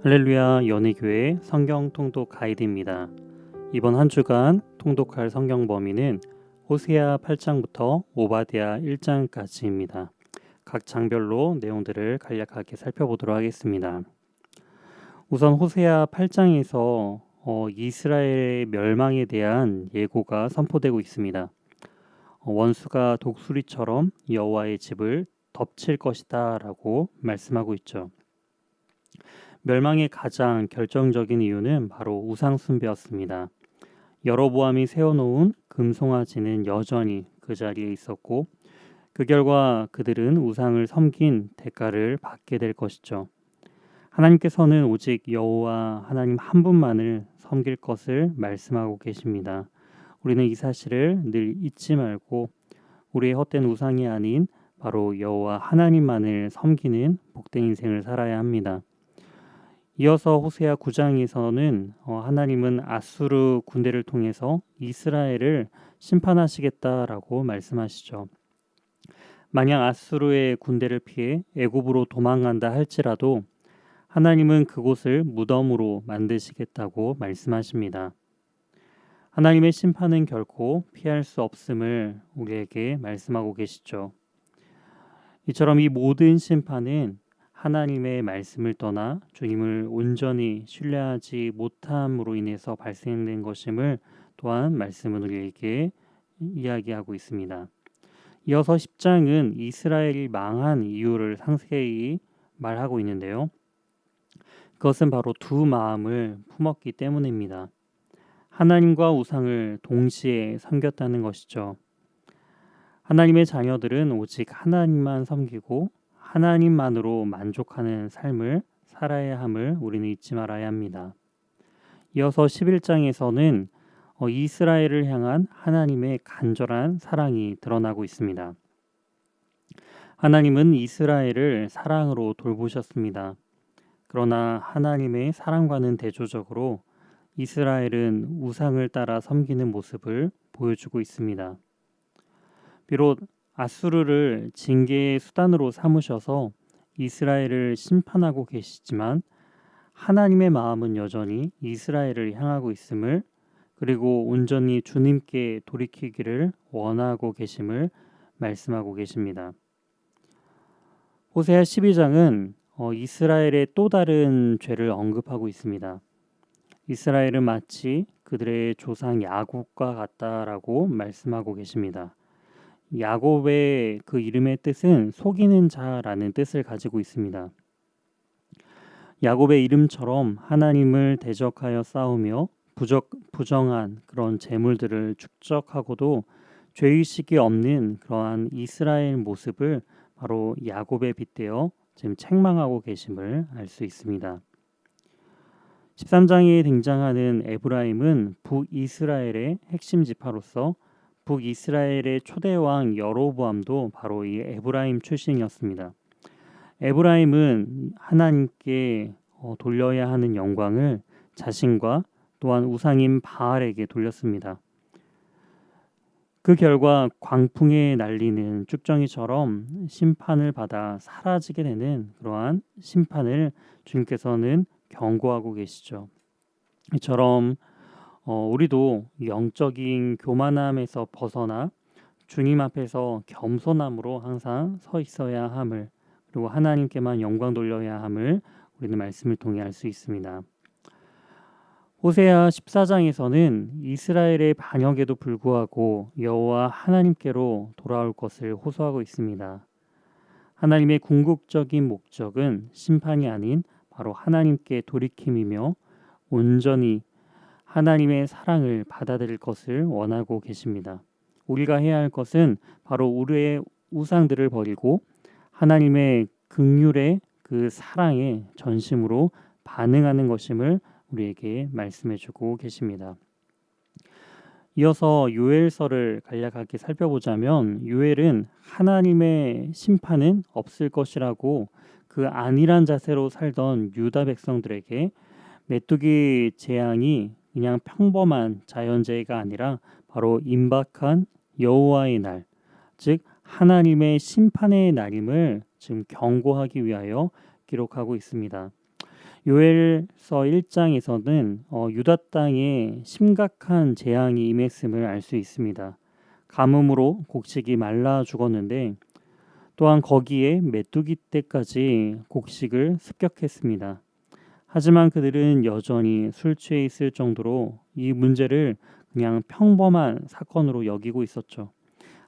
할렐루야 연희교회 성경 통독 가이드입니다. 이번 한 주간 통독할 성경 범위는 호세아 8장부터 오바디아 1장까지입니다. 각 장별로 내용들을 간략하게 살펴보도록 하겠습니다. 우선 호세아 8장에서 어, 이스라엘의 멸망에 대한 예고가 선포되고 있습니다. 어, 원수가 독수리처럼 여호와의 집을 덮칠 것이다라고 말씀하고 있죠. 멸망의 가장 결정적인 이유는 바로 우상 숭배였습니다. 여로보암이 세워놓은 금송아지는 여전히 그 자리에 있었고 그 결과 그들은 우상을 섬긴 대가를 받게 될 것이죠. 하나님께서는 오직 여호와 하나님 한 분만을 섬길 것을 말씀하고 계십니다. 우리는 이 사실을 늘 잊지 말고 우리의 헛된 우상이 아닌 바로 여호와 하나님만을 섬기는 복된 인생을 살아야 합니다. 이어서 호세아 9장에서는 어, 하나님은 아수르 군대를 통해서 이스라엘을 심판하시겠다라고 말씀하시죠. 만약 아수르의 군대를 피해 애굽으로 도망간다 할지라도 하나님은 그곳을 무덤으로 만드시겠다고 말씀하십니다. 하나님의 심판은 결코 피할 수 없음을 우리에게 말씀하고 계시죠. 이처럼 이 모든 심판은 하나님의 말씀을 떠나 주님을 온전히 신뢰하지 못함으로 인해서 발생된 것임을 또한 말씀은 우리에게 이야기하고 있습니다. 이어서 10장은 이스라엘이 망한 이유를 상세히 말하고 있는데요. 그것은 바로 두 마음을 품었기 때문입니다. 하나님과 우상을 동시에 섬겼다는 것이죠. 하나님의 자녀들은 오직 하나님만 섬기고 하나님만으로 만족하는 삶을 살아야 함을 우리는 잊지 말아야 합니다. 이어서 11장에서는 어, 이스라엘을 향한 하나님의 간절한 사랑이 드러나고 있습니다. 하나님은 이스라엘을 사랑으로 돌보셨습니다. 그러나 하나님의 사랑과는 대조적으로 이스라엘은 우상을 따라 섬기는 모습을 보여주고 있습니다. 비록 아수르를 징계의 수단으로 삼으셔서 이스라엘을 심판하고 계시지만 하나님의 마음은 여전히 이스라엘을 향하고 있음을 그리고 온전히 주님께 돌이키기를 원하고 계심을 말씀하고 계십니다. 호세아 12장은 어, 이스라엘의 또 다른 죄를 언급하고 있습니다. 이스라엘은 마치 그들의 조상 야곱과 같다라고 말씀하고 계십니다. 야곱의 그 이름의 뜻은 속이는 자라는 뜻을 가지고 있습니다. 야곱의 이름처럼 하나님을 대적하여 싸우며 부적, 부정한 그런 재물들을 축적하고도 죄의식이 없는 그러한 이스라엘 모습을 바로 야곱에 빗대어 지금 책망하고 계심을 알 수 있습니다. 13장에 등장하는 에브라임은 북이스라엘의 핵심 지파로서 북이스라엘의 초대 왕 여로보암도 바로 이 에브라임 출신이었습니다. 에브라임은 하나님께 어, 돌려야 하는 영광을 자신과 또한 우상인 바알에게 돌렸습니다. 그 결과 광풍에 날리는 쭉정이처럼 심판을 받아 사라지게 되는 그러한 심판을 주님께서는 경고하고 계시죠. 이처럼 어, 우리도 영적인 교만함에서 벗어나 주님 앞에서 겸손함으로 항상 서 있어야 함을 그리고 하나님께만 영광 돌려야 함을 우리는 말씀을 통해 알 수 있습니다. 호세아 14장에서는 이스라엘의 반역에도 불구하고 여호와 하나님께로 돌아올 것을 호소하고 있습니다. 하나님의 궁극적인 목적은 심판이 아닌 바로 하나님께 돌이킴이며 온전히 하나님의 사랑을 받아들일 것을 원하고 계십니다. 우리가 해야 할 것은 바로 우리의 우상들을 버리고 하나님의 극률의 그 사랑에 전심으로 반응하는 것임을 우리에게 말씀해 주고 계십니다. 이어서 요엘서를 간략하게 살펴보자면 요엘은 하나님의 심판은 없을 것이라고 그 안일한 자세로 살던 유다 백성들에게 메뚜기 재앙이 그냥 평범한 자연재해가 아니라 바로 임박한 여호와의 날, 즉 하나님의 심판의 날임을 지금 경고하기 위하여 기록하고 있습니다. 요엘서 1장에서는 어, 유다 땅에 심각한 재앙이 임했음을 알 수 있습니다. 가뭄으로 곡식이 말라 죽었는데 또한 거기에 메뚜기 때까지 곡식을 습격했습니다. 하지만 그들은 여전히 술 취해 있을 정도로 이 문제를 그냥 평범한 사건으로 여기고 있었죠.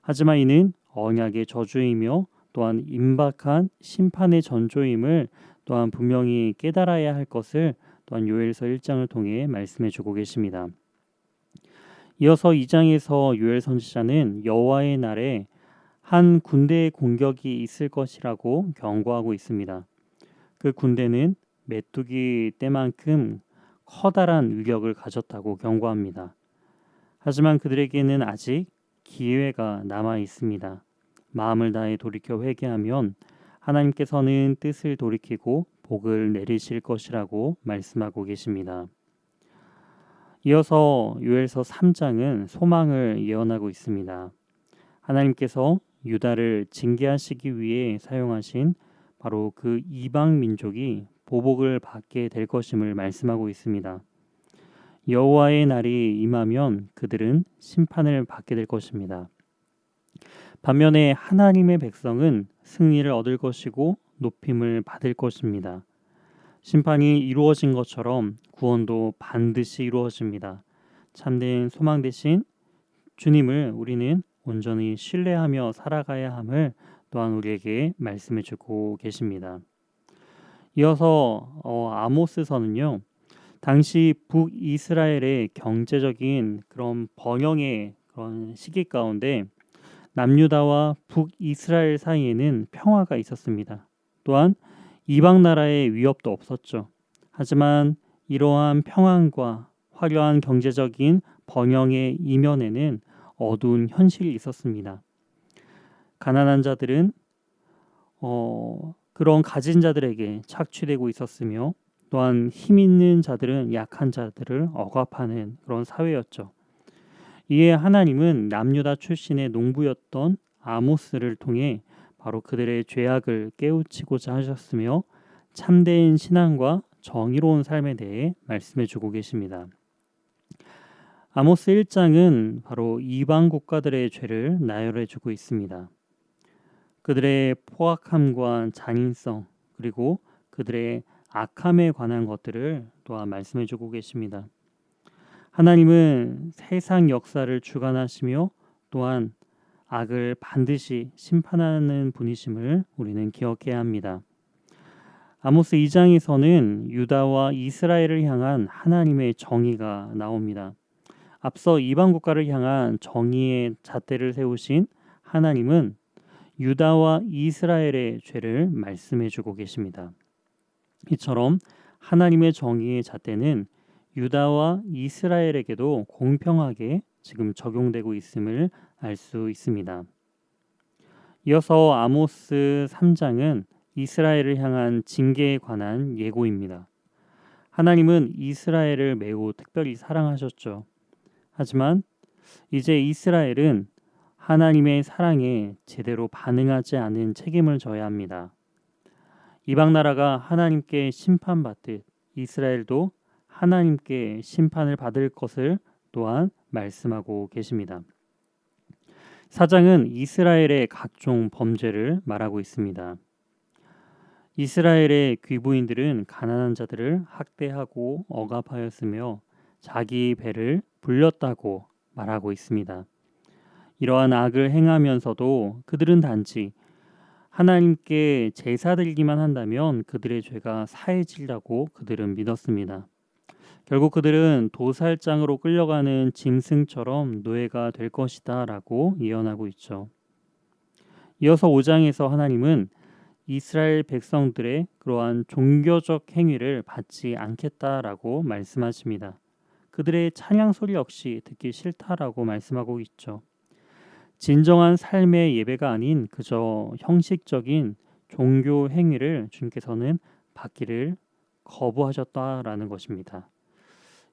하지만 이는 언약의 저주이며 또한 임박한 심판의 전조임을 또한 분명히 깨달아야 할 것을 또한 요엘서 1장을 통해 말씀해 주고 계십니다. 이어서 2장에서 요엘 선지자는 여호와의 날에 한 군대의 공격이 있을 것이라고 경고하고 있습니다. 그 군대는 메뚜기 때만큼 커다란 위력을 가졌다고 경고합니다. 하지만 그들에게는 아직 기회가 남아 있습니다. 마음을 다해 돌이켜 회개하면 하나님께서는 뜻을 돌이키고 복을 내리실 것이라고 말씀하고 계십니다. 이어서 요엘서 3장은 소망을 예언하고 있습니다. 하나님께서 유다를 징계하시기 위해 사용하신 바로 그 이방 민족이 보복을 받게 될 것임을 말씀하고 있습니다. 여호와의 날이 임하면 그들은 심판을 받게 될 것입니다. 반면에 하나님의 백성은 승리를 얻을 것이고 높임을 받을 것입니다. 심판이 이루어진 것처럼 구원도 반드시 이루어집니다. 참된 소망 대신 주님을 우리는 온전히 신뢰하며 살아가야 함을 또한 우리에게 말씀해 주고 계십니다. 이어서 어, 아모스서는요. 당시 북이스라엘의 경제적인 그런 번영의 그런 시기 가운데 남유다와 북이스라엘 사이에는 평화가 있었습니다. 또한 이방 나라의 위협도 없었죠. 하지만 이러한 평안과 화려한 경제적인 번영의 이면에는 어두운 현실이 있었습니다. 가난한 자들은 어, 그런 가진 자들에게 착취되고 있었으며 또한 힘 있는 자들은 약한 자들을 억압하는 그런 사회였죠. 이에 하나님은 남유다 출신의 농부였던 아모스를 통해 바로 그들의 죄악을 깨우치고자 하셨으며 참된 신앙과 정의로운 삶에 대해 말씀해 주고 계십니다. 아모스 1장은 바로 이방 국가들의 죄를 나열해 주고 있습니다. 그들의 포악함과 잔인성 그리고 그들의 악함에 관한 것들을 또한 말씀해 주고 계십니다. 하나님은 세상 역사를 주관하시며 또한 악을 반드시 심판하는 분이심을 우리는 기억해야 합니다. 아모스 2장에서는 유다와 이스라엘을 향한 하나님의 정의가 나옵니다. 앞서 이방 국가를 향한 정의의 잣대를 세우신 하나님은 유다와 이스라엘의 죄를 말씀해 주고 계십니다. 이처럼 하나님의 정의의 잣대는 유다와 이스라엘에게도 공평하게 지금 적용되고 있음을 알 수 있습니다. 이어서 아모스 3장은 이스라엘을 향한 징계에 관한 예고입니다. 하나님은 이스라엘을 매우 특별히 사랑하셨죠. 하지만 이제 이스라엘은 하나님의 사랑에 제대로 반응하지 않은 책임을 져야 합니다. 이방 나라가 하나님께 심판받듯 이스라엘도 하나님께 심판을 받을 것을 또한 말씀하고 계십니다. 사장은 이스라엘의 각종 범죄를 말하고 있습니다. 이스라엘의 귀부인들은 가난한 자들을 학대하고 억압하였으며 자기 배를 불렸다고 말하고 있습니다. 이러한 악을 행하면서도 그들은 단지 하나님께 제사 드리기만 한다면 그들의 죄가 사해질라고 그들은 믿었습니다. 결국 그들은 도살장으로 끌려가는 짐승처럼 노예가 될 것이다 라고 예언하고 있죠. 이어서 5장에서 하나님은 이스라엘 백성들의 그러한 종교적 행위를 받지 않겠다라고 말씀하십니다. 그들의 찬양 소리 역시 듣기 싫다라고 말씀하고 있죠. 진정한 삶의 예배가 아닌 그저 형식적인 종교 행위를 주님께서는 받기를 거부하셨다라는 것입니다.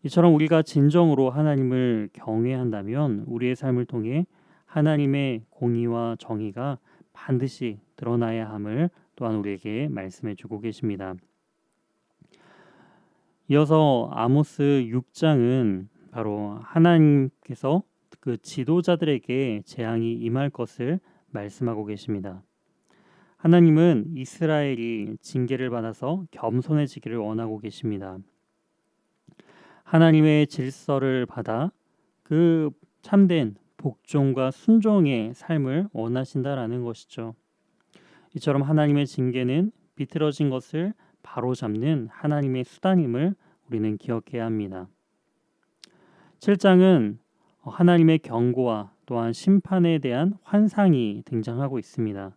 이처럼 우리가 진정으로 하나님을 경외한다면 우리의 삶을 통해 하나님의 공의와 정의가 반드시 드러나야 함을 또한 우리에게 말씀해 주고 계십니다. 이어서 아모스 6장은 바로 하나님께서 그 지도자들에게 재앙이 임할 것을 말씀하고 계십니다. 하나님은 이스라엘이 징계를 받아서 겸손해지기를 원하고 계십니다. 하나님의 질서를 받아 그 참된 복종과 순종의 삶을 원하신다라는 것이죠. 이처럼 하나님의 징계는 비틀어진 것을 바로잡는 하나님의 수단임을 우리는 기억해야 합니다. 7장은 하나님의 경고와 또한 심판에 대한 환상이 등장하고 있습니다.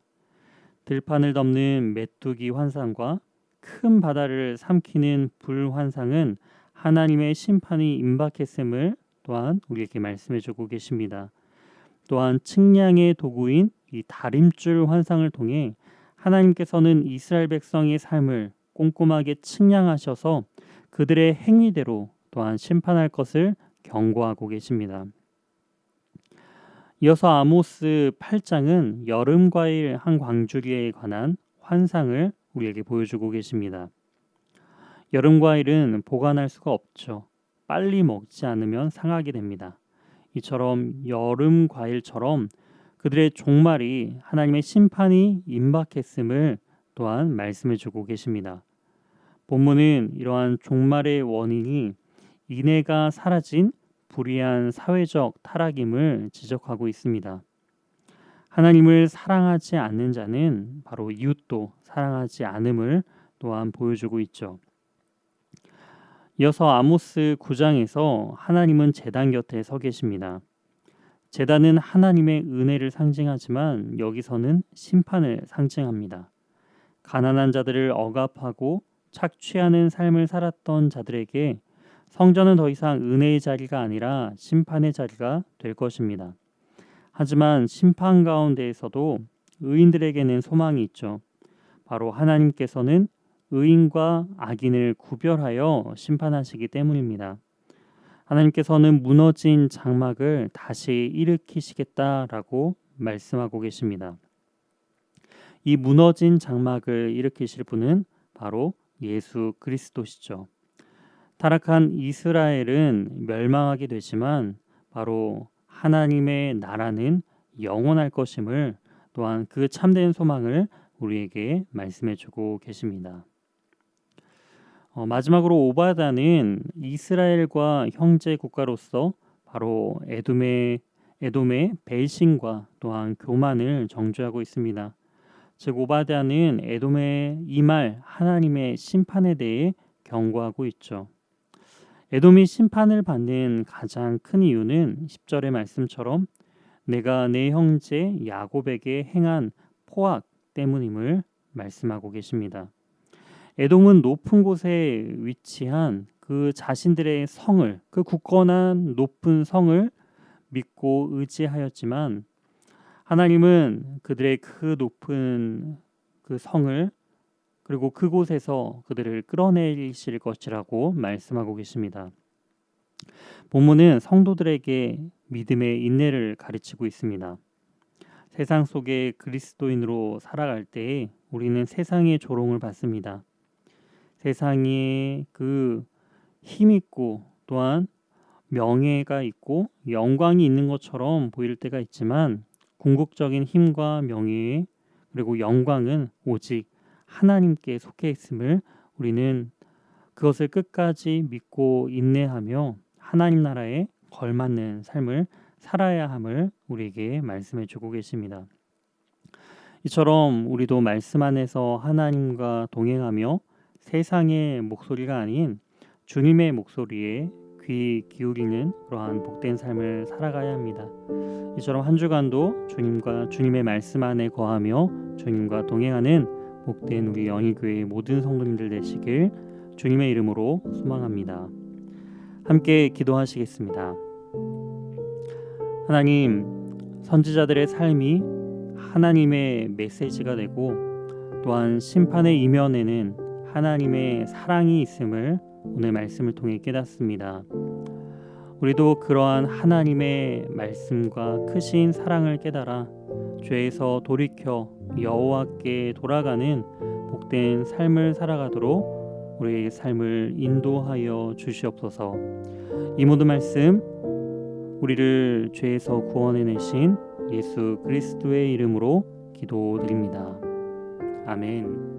들판을 덮는 메뚜기 환상과 큰 바다를 삼키는 불 환상은 하나님의 심판이 임박했음을 또한 우리에게 말씀해 주고 계십니다. 또한 측량의 도구인 이 다림줄 환상을 통해 하나님께서는 이스라엘 백성의 삶을 꼼꼼하게 측량하셔서 그들의 행위대로 또한 심판할 것을 경고하고 계십니다. 이어서 아모스 8장은 여름 과일 한 광주리에 관한 환상을 우리에게 보여주고 계십니다. 여름 과일은 보관할 수가 없죠. 빨리 먹지 않으면 상하게 됩니다. 이처럼 여름 과일처럼 그들의 종말이 하나님의 심판이 임박했음을 또한 말씀해 주고 계십니다. 본문은 이러한 종말의 원인이 인애가 사라진 불의한 사회적 타락임을 지적하고 있습니다. 하나님을 사랑하지 않는 자는 바로 이웃도 사랑하지 않음을 또한 보여주고 있죠. 이어서 아모스 9장에서 하나님은 제단 곁에 서 계십니다. 제단은 하나님의 은혜를 상징하지만 여기서는 심판을 상징합니다. 가난한 자들을 억압하고 착취하는 삶을 살았던 자들에게 성전은 더 이상 은혜의 자리가 아니라 심판의 자리가 될 것입니다. 하지만 심판 가운데에서도 의인들에게는 소망이 있죠. 바로 하나님께서는 의인과 악인을 구별하여 심판하시기 때문입니다. 하나님께서는 무너진 장막을 다시 일으키시겠다라고 말씀하고 계십니다. 이 무너진 장막을 일으키실 분은 바로 예수 그리스도시죠. 타락한 이스라엘은 멸망하게 되지만 바로 하나님의 나라는 영원할 것임을 또한 그 참된 소망을 우리에게 말씀해 주고 계십니다. 어, 마지막으로 오바다는 이스라엘과 형제 국가로서 바로 에돔의 에돔의 배신과 또한 교만을 정죄하고 있습니다. 즉 오바다는 에돔의 이 말 하나님의 심판에 대해 경고하고 있죠. 에돔이 심판을 받는 가장 큰 이유는 10절의 말씀처럼 내가 내 형제 야곱에게 행한 포악 때문임을 말씀하고 계십니다. 에돔은 높은 곳에 위치한 그 자신들의 성을 그 굳건한 높은 성을 믿고 의지하였지만 하나님은 그들의 그 높은 그 성을 그리고 그곳에서 그들을 끌어내실 것이라고 말씀하고 계십니다. 본문은 성도들에게 믿음의 인내를 가르치고 있습니다. 세상 속에 그리스도인으로 살아갈 때 우리는 세상의 조롱을 받습니다. 세상에 그 힘 있고 또한 명예가 있고 영광이 있는 것처럼 보일 때가 있지만 궁극적인 힘과 명예 그리고 영광은 오직 하나님께 속해 있음을 우리는 그것을 끝까지 믿고 인내하며 하나님 나라에 걸맞는 삶을 살아야 함을 우리에게 말씀해 주고 계십니다. 이처럼 우리도 말씀 안에서 하나님과 동행하며 세상의 목소리가 아닌 주님의 목소리에 귀 기울이는 그러한 복된 삶을 살아가야 합니다. 이처럼 한 주간도 주님과 주님의 말씀 안에 거하며 주님과 동행하는 복된 우리 영희교회 모든 성도님들 되시길 주님의 이름으로 소망합니다. 함께 기도하시겠습니다. 하나님, 선지자들의 삶이 하나님의 메시지가 되고 또한 심판의 이면에는 하나님의 사랑이 있음을 오늘 말씀을 통해 깨닫습니다. 우리도 그러한 하나님의 말씀과 크신 사랑을 깨달아 죄에서 돌이켜 여호와께 돌아가는 복된 삶을 살아가도록 우리의 삶을 인도하여 주시옵소서. 이 모든 말씀 우리를 죄에서 구원해내신 예수 그리스도의 이름으로 기도드립니다. 아멘.